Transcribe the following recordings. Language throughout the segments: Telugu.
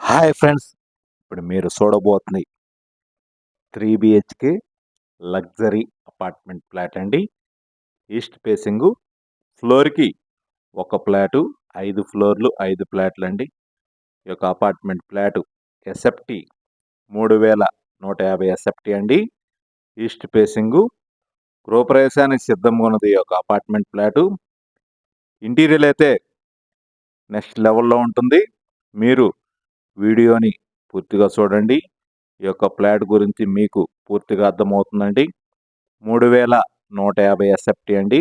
హాయ్ ఫ్రెండ్స్ ఇప్పుడు మీరు చూడబోతుంది three BHK luxury apartment flat అండి. ఈస్ట్ ఫేసింగ్ ఫ్లోర్కి ఒక ఫ్లాటు ఐదు ఫ్లోర్లు ఐదు ఫ్లాట్లు అండి. ఈ యొక్క అపార్ట్మెంట్ ఫ్లాటు ఎస్ఎఫ్టి మూడు వేల నూట యాభై ఎస్ఎఫ్టి అండి. ఈస్ట్ ఫేసింగ్ గృహప్రవేశానికి సిద్ధంగా ఉన్నది ఈ యొక్క అపార్ట్మెంట్ ఫ్లాటు. ఇంటీరియర్ అయితే నెక్స్ట్ లెవెల్లో ఉంటుంది. మీరు వీడియోని పూర్తిగా చూడండి. ఈ యొక్క ఫ్లాట్ గురించి మీకు పూర్తిగా అర్థమవుతుందండి. మూడు వేల నూట యాభై ఎస్ఎఫ్టీ అండి.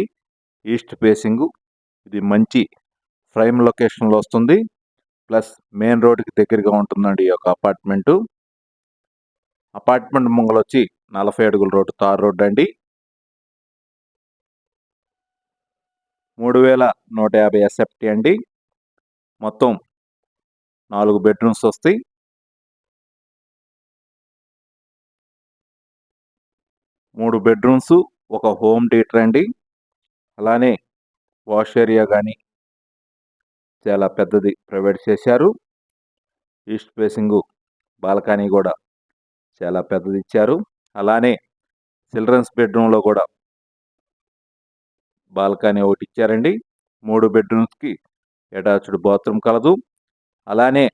East facing. ఇది మంచి ప్రైమ్ లొకేషన్లో వస్తుంది. ప్లస్ మెయిన్ రోడ్కి దగ్గరగా ఉంటుందండి ఈ యొక్క అపార్ట్మెంటు. అపార్ట్మెంట్ ముంగలు వచ్చి నలభై అడుగుల రోడ్డు తార్ రోడ్డు అండి. మూడు వేల నూట యాభై ఎస్ఎఫ్టీ అండి. మొత్తం నాలుగు బెడ్రూమ్స్ వస్తాయి. మూడు బెడ్రూమ్స్ ఒక హోమ్ థియేటర్ అండి. అలానే వాష్ ఏరియా కానీ చాలా పెద్దది ప్రొవైడ్ చేశారు. ఈస్ట్ ఫేసింగ్ బాల్కనీ కూడా చాలా పెద్దది ఇచ్చారు. అలానే చిల్డ్రన్స్ బెడ్రూమ్లో కూడా బాల్కనీ ఒకటి ఇచ్చారండి. మూడు బెడ్రూమ్స్కి అటాచ్డ్ బాత్రూమ్ కలదు. అలానే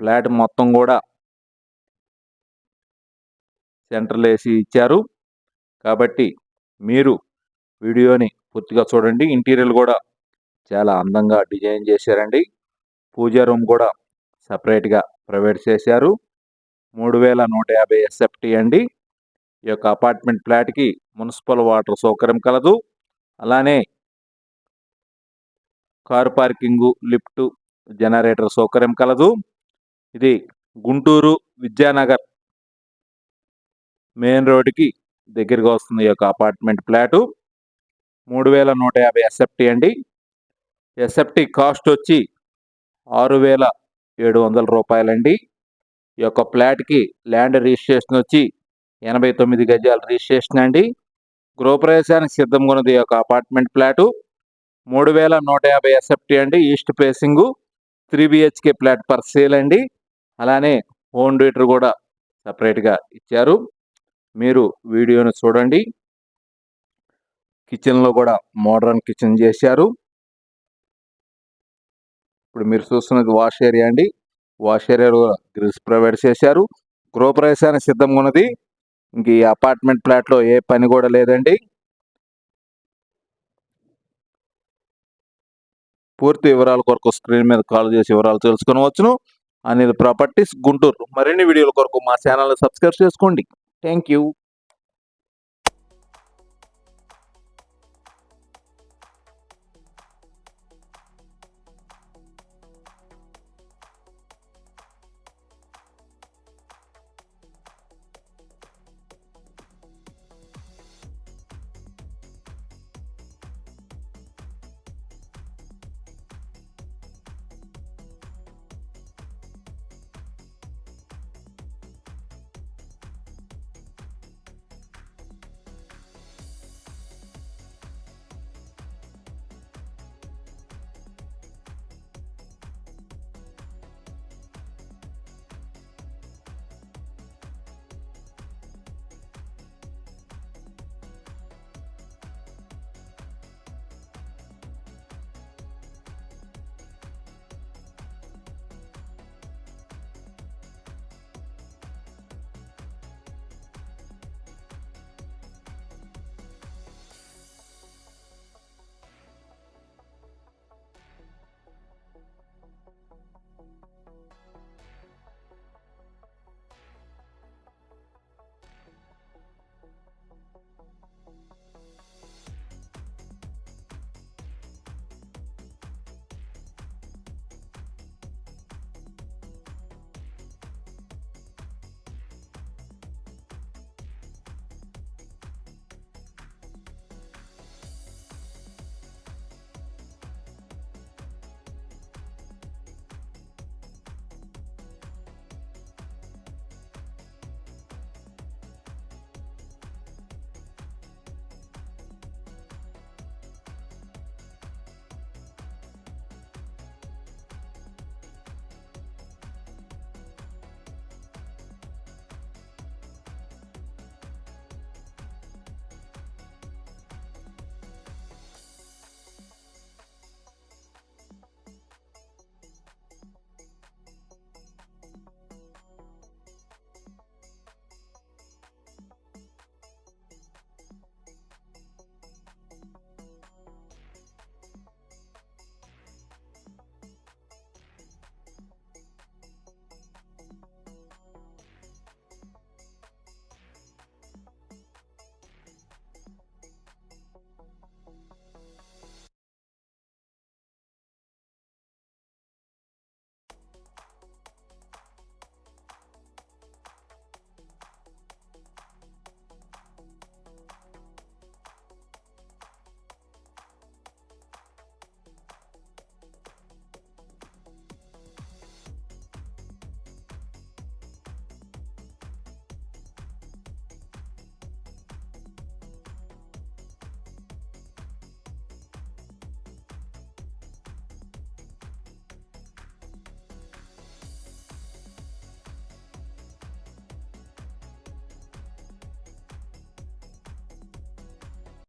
ఫ్లాట్ మొత్తం కూడా సెంటర్లు వేసి ఇచ్చారు. కాబట్టి మీరు వీడియోని పూర్తిగా చూడండి. ఇంటీరియర్ కూడా చాలా అందంగా డిజైన్ చేశారండి. పూజా రూమ్ కూడా సపరేట్గా ప్రొవైడ్ చేశారు. మూడు వేల నూట యాభై ఎస్ఎఫ్టీ అండి. ఈ యొక్క అపార్ట్మెంట్ ఫ్లాట్కి మున్సిపల్ వాటర్ సౌకర్యం కలదు. అలానే కారు పార్కింగు లిఫ్ట్ జనరేటర్ సౌకర్యం కలదు. ఇది గుంటూరు విద్యానగర్ మెయిన్ రోడ్డుకి దగ్గరగా వస్తుంది ఈ యొక్క అపార్ట్మెంట్ ఫ్లాటు. మూడు వేల నూట యాభై ఎస్ఎఫ్టీ అండి. ఎస్ఎఫ్టీ కాస్ట్ వచ్చి ఆరు వేల ఏడు వందల రూపాయలండి. ఈ యొక్క ఫ్లాట్కి ల్యాండ్ రిజిస్ట్రేషన్ వచ్చి ఎనభై తొమ్మిది గజాల రిజిస్ట్రేషన్ అండి. గృహప్రవేశానికి సిద్ధంగా ఉన్నది ఈ యొక్క అపార్ట్మెంట్ ఫ్లాటు. మూడు వేల నూట యాభై ఎస్ఎఫ్టీ అండి east facing. Three BHK flat for sale అండి. అలానే హోమ్ థియేటర్ కూడా సపరేట్గా ఇచ్చారు. మీరు వీడియోను చూడండి. కిచెన్లో కూడా మోడర్న్ కిచెన్ చేశారు. ఇప్పుడు మీరు చూస్తున్నది వాష్ ఏరియా అండి. వాష్ ఏరియాలో కూడా గ్రిల్స్ ప్రొవైడ్ చేశారు. గృహప్రవేశానికి సిద్ధంగా ఉన్నది. ఇంక ఈ అపార్ట్మెంట్ ఫ్లాట్లో ఏ పని కూడా లేదండి. పూర్తి వివరాల కొరకు స్క్రీన్ మీద కాల్ చేసి వివరాలు తెలుసుకోవచ్చును అనేది ప్రాపర్టీస్ గుంటూరు. మరిన్ని వీడియోల కొరకు మా ఛానల్ సబ్స్క్రైబ్ చేసుకోండి. Thank you